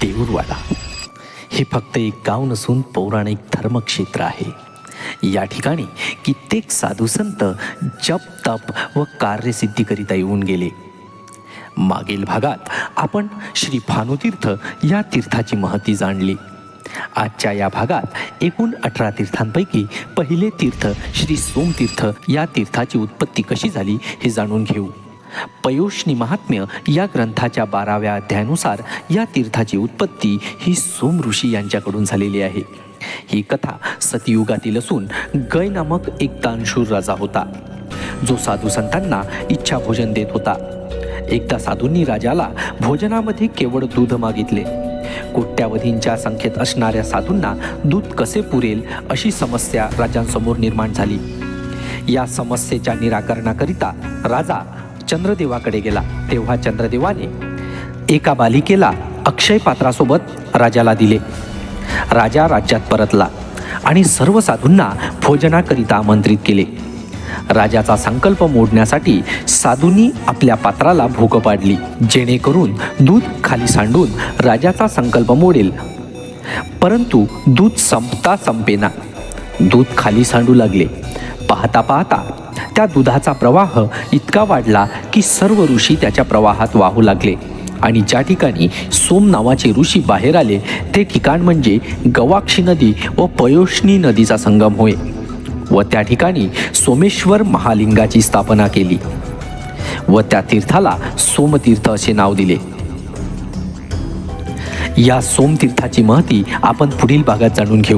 देऊरवाडा हे फक्त एक गाव नसून पौराणिक धर्मक्षेत्र आहे. या ठिकाणी कित्येक साधू संत जप तप व कार्यसिद्धीकरिता येऊन गेले. मागील भागात आपण श्री भानुतीर्थ या तीर्थाची महती जाणली. आजच्या या भागात एकूण अठरा तीर्थांपैकी पहिले तीर्थ श्री सोमतीर्थ या तीर्थाची उत्पत्ती कशी झाली हे जाणून घेऊ. पयोष्णी महात्म्य या ग्रंथाच्या बाराव्या अध्यायानुसार या तीर्थाची उत्पत्ती ही सोम ऋषी यांच्याकडून झालेली आहे. ही कथा सतयुगातील असून गय नामक एक दानशूर राजा होता. जो साधू संतांना इच्छा भोजन देत होता. एकदा साधूंनी राजाला भोजनामध्ये केवळ दूध मागितले. कोट्यावधींच्या संख्येत असणाऱ्या साधूंना दूध कसे पुरेल अशी समस्या राजांसमोर निर्माण झाली. या समस्येच्या निराकरणाकरिता राजा चंद्रदेवाकडे गेला. तेव्हा चंद्रदेवाने एका बालिकेला अक्षय पात्रासोबत राजाला दिले. राजा राज्यात परतला आणि सर्व साधूंना भोजनाकरिता आमंत्रित केले. राजाचा संकल्प मोडण्यासाठी साधूंनी आपल्या पात्राला भोग पाडली. जेणेकरून दूध खाली सांडून राजाचा संकल्प मोडेल. परंतु दूध संपता संपेना. दूध खाली सांडू लागले. पाहता पाहता त्या दुधाचा प्रवाह इतका वाढला की सर्व ऋषी त्याच्या प्रवाहात वाहू लागले. आणि ज्या ठिकाणी सोम नावाचे ऋषी बाहेर आले ते ठिकाण म्हणजे गवाक्षी नदी व पयोष्णी नदीचा संगम होय. व त्या ठिकाणी सोमेश्वर महालिंगाची स्थापना केली. व त्या तीर्थाला सोमतीर्थ असे नाव दिले. या सोमतीर्थाची महती आपण पुढील भागात जाणून घेऊ.